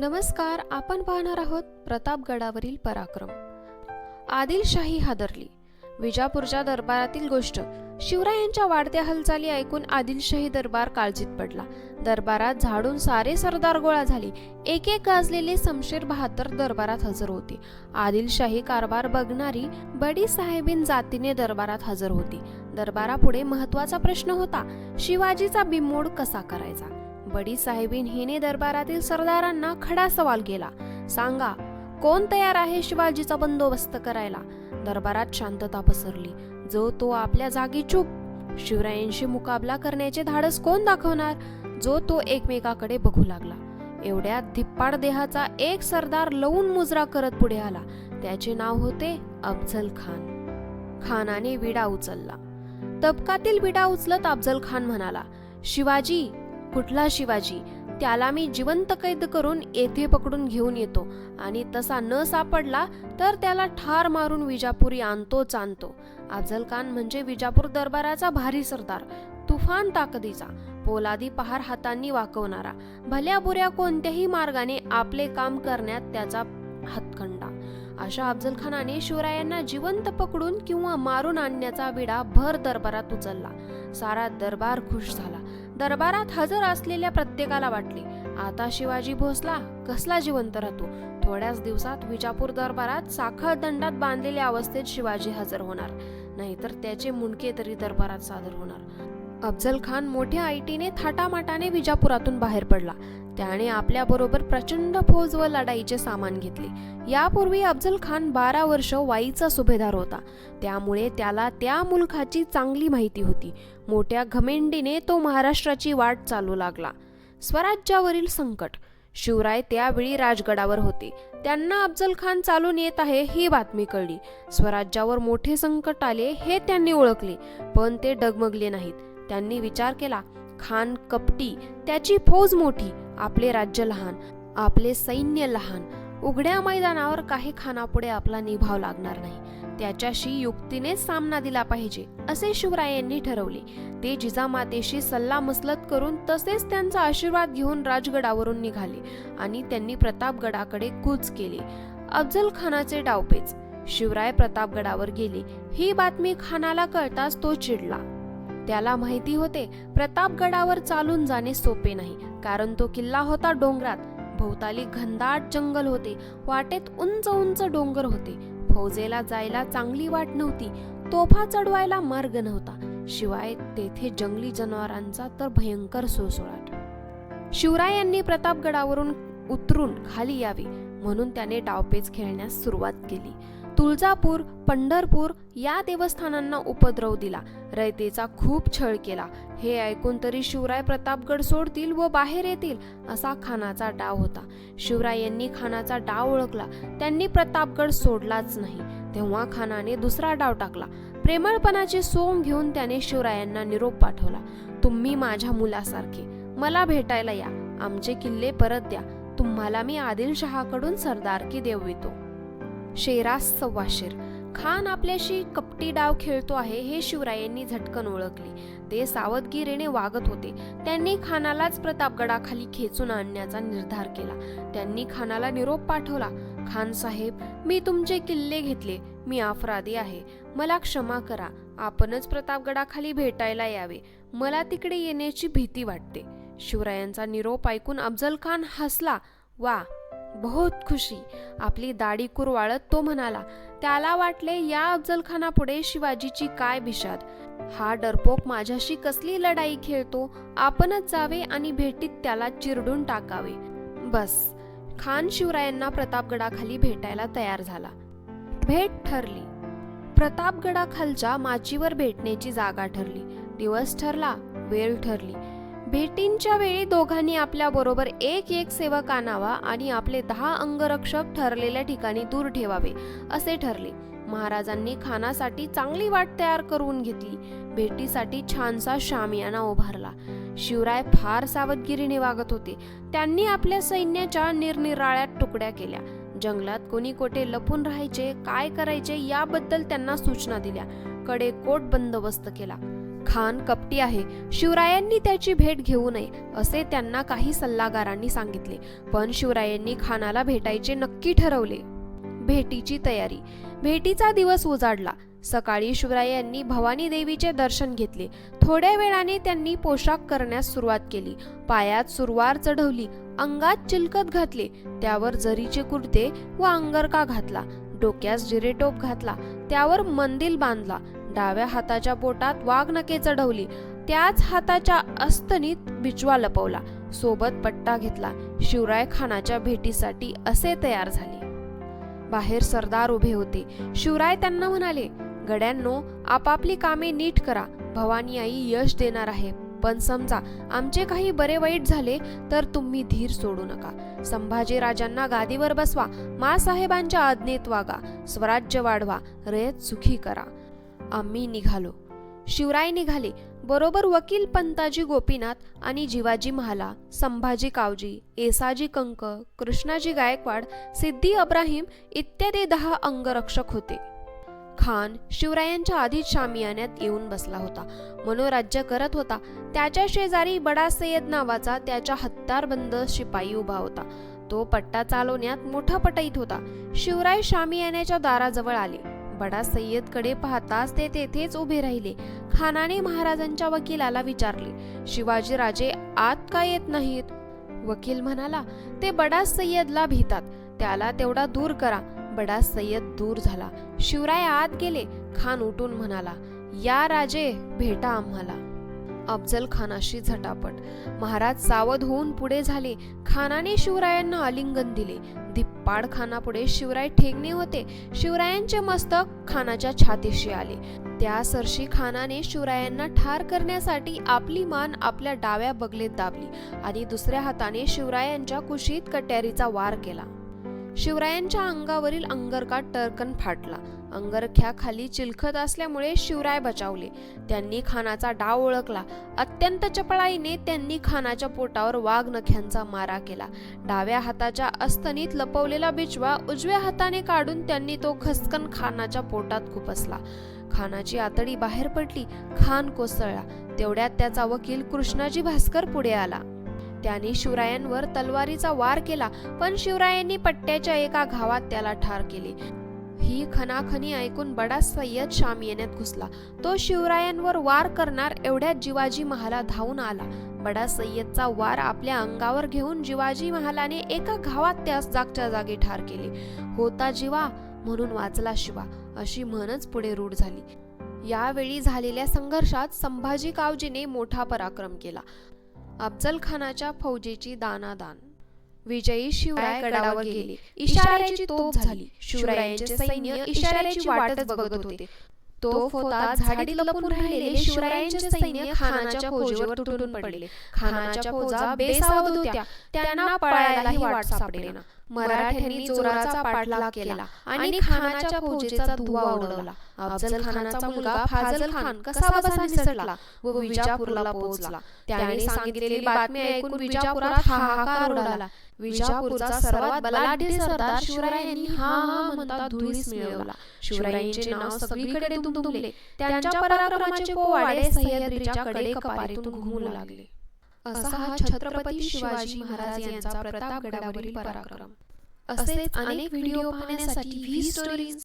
नमस्कार आपण पाहणार आहोत प्रतापगडावरील पराक्रम. आदिलशाही हादरली. विजापूरच्या दरबारातील गोष्ट शिवरायांच्या वाढत्या हालचाली ऐकून आदिलशाही दरबार काळजीत पडला. दरबारात झाडून सारे सरदार गोळा झाले. एक एक गाजलेले समशेर बहात्तर दरबारात हजर होते. आदिलशाही कारभार बघणारी बडी साहेबीन जातीने दरबारात हजर होती. दरबारापुढे महत्त्वाचा प्रश्न होता शिवाजीचा बिमोड कसा करायचा? बडी साहेबीन हिने दरबारातील सरदारांना खडा सवाल केला. सांगा कोण तयार आहे शिवाजीचा बंदोबस्त करायला? दरबारात शांतता पसरली. जो तो आपल्या जागी चूप. शिवरायांशी मुकाबला करण्याचे धाडस कोण दाखवणार? जो तो एकमेकाकडे बघू लागला. एवढ्यात धिप्पाड देहाचा एक सरदार लवून मुजरा करत पुढे आला. त्याचे नाव होते अफजल खान. खानाने विडा उचलला. तबकातील विडा उचलत अफजल खान म्हणाला शिवाजी कुठला शिवाजी. त्याला मी जिवंत कैद करून येथे पकडून घेऊन येतो. आणि तसा न सापडला तर त्याला ठार मारून विजापुरी आणतोच आणतो अफजल खान म्हणजे विजापूर दरबाराचा भारी सरदार. तुफान ताकदीचा. पोलादी पहार हातांनी वाकवणारा. भल्या बुऱ्या कोणत्याही मार्गाने आपले काम करण्यात त्याचा हातखंडा. अशा अफजल खानाने शिवरायांना जिवंत पकडून किंवा मारून आणण्याचा विडा भर दरबारात उचलला. सारा दरबार खुश झाला. दरबारात हजर असलेल्या प्रत्येकाला वाटले आता शिवाजी भोसला कसला जिवंत राहतो. थोड्याच दिवसात विजापूर दरबारात साखळ दंडात बांधलेल्या अवस्थेत शिवाजी हजर होणार नाहीतर त्याचे मुंडके तरी दरबारात सादर होणार. अफजल खान मोठ्या आयटीने थाटामाटाने विजापुरातून बाहेर पडला. त्याने आपल्याबरोबर प्रचंड फौज व लढाईचे सामान घेतले. यापूर्वी अफजल खान बारा वर्ष वाईचा सुभेदार होता. त्यामुळे त्याला त्या मुलखाची चांगली माहिती होती. मोठ्या घमेंडीने तो महाराष्ट्राची वाट चालू लागला. स्वराज्यावरील संकट. शिवराय त्यावेळी राजगडावर होते. त्यांना अफजल खान चालून येत आहे ही बातमी कळली. स्वराज्यावर मोठे संकट आले हे त्यांनी ओळखले पण ते डगमगले नाहीत. त्यांनी विचार केला खान कपटी त्याची फौज मोठी आपले राज्य लहान आपले सैन्य लहान. उघड्या मैदानावर काही खानापुढे आपला निभाव लागणार नाही. त्याच्याशी युक्तीने सामना दिला पाहिजे असे शिवरायांनी ठरवले. ते जिजामातेशी सल्ला मसलत करून तसेच त्यांचा आशीर्वाद घेऊन राजगडावरून निघाले आणि त्यांनी प्रतापगडाकडे कूच केले. अफजल खानाचे डावपेच शिवराय प्रतापगडावर गेले. ही बातमी खानाला कळताच तो चिडला. त्याला माहिती होते प्रतापगडावर चालून जाणे सोपे नाही. कारण तो किल्ला होता डोंगरात. भोवताली घनदाट जंगल होते. वाटेत उंच उंच डोंगर होते. फौजेला जायला चांगली वाट नव्हती. तोफा चढवायला मार्ग नव्हता. शिवाय तेथे जंगली जनावरांचा तर भयंकर सुळसुळाट शिवरायांनी प्रतापगडावरून उतरून खाली यावे म्हणून त्याने डावपेच खेळण्यास सुरुवात केली. तुळजापूर पंढरपूर या देवस्थानांना उपद्रव दिला. रयतेचा खूप छळ केला. हे ऐकून तरी शिवराय प्रतापगड सोडतील व बाहेर येतील असा खानाचा डाव होता. शिवरायांनी खानाचा डाव ओळखला. त्यांनी प्रतापगड सोडलाच नाही. तेव्हा खानाने दुसरा डाव टाकला. प्रेमळपणाची सोंग घेऊन त्याने शिवरायांना निरोप पाठवला. तुम्ही माझ्या मुलासारखे. मला भेटायला या. आमचे किल्ले परत द्या. तुम्हाला मी आदिलशहाकडून सरदारकी देवितो शेरास सव्वाशेर. खान आपल्याशी कपटी डाव खेळतो आहे हे शिवरायांनी झटकन ओळखले. ते सावधगिरीने वागत होते. त्यांनी खानालाच प्रतापगडाखाली खेचून आणण्याचा निर्धार केला. त्यांनी खानाला निरोप पाठवला. खान साहेब मी तुमचे किल्ले घेतले. मी अपराधी आहे. मला क्षमा करा. आपणच प्रतापगडाखाली भेटायला यावे. मला तिकडे येण्याची भीती वाटते. शिवरायांचा निरोप ऐकून अफजल खान हसला. वा बहुत खुशी. आपली दाढी कुरवाळत तो म्हणाला त्याला वाटले या अफजल खानापुढे शिवाजीची काय भिशाद हा डरपोक माझ्याशी कसली लढाई खेळतो? आपणच जावे आणि भेटीत त्याला चिरडून टाकावे. बस. खान शिवरायांना प्रतापगडाखाली भेटायला तयार झाला. भेट ठरली. प्रतापगडाखालच्या माचीवर भेटण्याची जागा ठरली. दिवस ठरला वेळ ठरली. भेटींच्या वेळी दोघांनी आपल्या बरोबर एक एक सेवक आणावा आणि आपले दहा अंगरक्षक ठरलेल्या ठिकाणी दूर ठेवावे असे ठरले. महाराजांनी खानासाठी चांगली वाट तयार करून घेतली. भेटीसाठी छानसा शामियाना उभारला. शिवराय फार सावधगिरीने वागत होते. त्यांनी आपल्या सैन्याच्या निरनिराळ्या तुकड्या केल्या. जंगलात कोणी कोठे लपून राहायचे काय करायचे याबद्दल त्यांना सूचना दिल्या. कडे कोट बंदोबस्त केला. खान कपटी आहे. शिवरायांनी त्याची भेट घेऊ नये असे त्यांना काही सल्लागारांनी सांगितले. पण शिवरायांनी खानाला भेटायचे नक्की ठरवले. भेटीची तयारी. भेटीचा दिवस उजाडला. सकाळी शिवरायांनी भवानी देवीचे दर्शन घेतले. थोड्या वेळाने त्यांनी पोशाख करण्यास सुरुवात केली. पायात सुरवार चढवली. अंगात चिलकत घातले. त्यावर जरीचे कुर्ते व अंगरका घातला. डोक्यास जिरेटोप घातला. त्यावर मंदिल बांधला. डाव्या हाताच्या पोटात वाघनखे चढवली. त्याच हाताच्या अस्तनीत बिचवा लपवला. सोबत पट्टा घेतला. शिवराय खानाच्या भेटीसाठी असे तयार झाले. बाहेर सरदार उभे होते. शिवराय त्यांना म्हणाले गड्यांनो आपापली कामे नीट करा. भवानी आई यश देणार आहे. पण समजा आमचे काही बरे वाईट झाले तर तुम्ही धीर सोडू नका. संभाजी राजांना गादीवर बसवा. मासाहेबांच्या आज्ञेत वागा. स्वराज्य वाढवा. रयत सुखी करा. आम्ही निघालो. शिवराय निघाले. बरोबर वकील पंताजी गोपीनाथ आणि जिवाजी महाला संभाजी कावजी एसाजी कंक कृष्णाजी गायकवाड सिद्धी अब्राहिम इत्यादी दहा अंगरक्षक होते. खान शिवरायांच्या आधीच शामियान्यात येऊन बसला होता. मनोराज्य करत होता. त्याच्या शेजारी बडा सय्यद नावाचा त्याच्या हत्तारबंद शिपाई उभा होता. तो पट्टा चालवण्यात मोठा पटईत होता. शिवराय शामियान्याच्या दाराजवळ आले. बडा सय्यदकडे पाहताच ते तेथेच उभे राहिले. खानाने महाराजांच्या वकिलाला विचारले शिवाजी राजे आत का येत नाहीत? वकील म्हणाला ते बडा सय्यदला भीतात. त्याला तेवढा दूर करा. बडा सय्यद दूर झाला. शिवराय आत गेले. खान उठून म्हणाला या राजे भेटा आम्हाला. अफजल खानाशी झटापट. महाराज सावध होऊन पुढे झाले. खानाने शिवरायांना आलिंगन दिले. धिप्पाड खानापुढे शिवराय ठेंगणे होते. शिवरायांचे मस्तक खानाच्या छातीशी आले. त्या सरशी खानाने शिवरायांना ठार करण्यासाठी आपली मान आपल्या डाव्या बगलेत दाबली आणि दुसऱ्या हाताने शिवरायांच्या कुशीत कट्यारीचा वार केला. शिवरायांच्या अंगावरील अंगरका टरकन फाटला. अंगरख्या खाली चिलखत असल्यामुळे शिवराय बचावले. त्यांनी खानाचा डाव ओळखला. अत्यंत चपळाईने त्यांनी खानाच्या पोटावर वाघ नख्यांचा मारा केला. डाव्या हाताच्या अस्तनीत लपवलेला बिचवा उजव्या हाताने काढून त्यांनी तो खसकन खानाच्या पोटात खुपसला. खानाची आतडी बाहेर पडली. खान कोसळला. तेवढ्यात त्याचा वकील कृष्णाजी भास्कर पुढे आला. त्याने शिवरायांवर तलवारीचा वार केला पण शिवरायांनी पट्ट्याच्या एका घावात त्याला ठार केले. ही खनाखनी ऐकून बडा सय्यद शाम येण्यात घुसला. तो शिवरायांवर वार करणार एवढ्यात जिवाजी महाला धावून आला. बडा सय्यदचा वार आपल्या अंगावर घेऊन जिवाजी महालाने एका घावात त्यास जागच्या जागी ठार केले. होता जिवा म्हणून वाचला शिवा अशी म्हणच पुढे रूढ झाली. यावेळी झालेल्या संघर्षात संभाजी कावजीने मोठा पराक्रम केला. अफजल खानाच्या फौजेची दानादान. विजयी शिवराय गडावर गेले. इशाऱ्याची तोप झाली. शिवरायांचे सैन्य इशाऱ्याची वाटच बघत होते. तोफ होता झाडीत लपून राहिलेले शिवरायांचे सैन्य खानाच्या फौजेवर तुटून पडले. खानाच्या फौजा बेसावध होत्या. त्यांना पळायलाही वाट सापडेना. मराठ्यांनी जोराचा पाठलाग केला आणि खानाच्या फौजेचा धुवा उडवला. अफजल खानाचा मुलगा फाजल खान कसा बसा निसटला व विजापूरला पोहोचला. त्याने सांगितलेली बातमी ऐकून विजापुरात हाहाकार उडाला. विजापूरचा सर्वात बलाढ्य सरदार शिवरायांनी हा हा म्हणता धुळीस मिळवला. शिवरायांचे नाव सगळीकडे दुमदुमले. त्यांच्या पराक्रमाचे पोवाडे सह्याद्रीच्या कडे कपारीतून घुमू लागले. असा हा छत्रपती शिवाजी महाराज यांचा प्रतापगडावरील पराक्रम. असेच अनेक व्हिडिओ पाहण्यासाठी व्ही स्टोरीज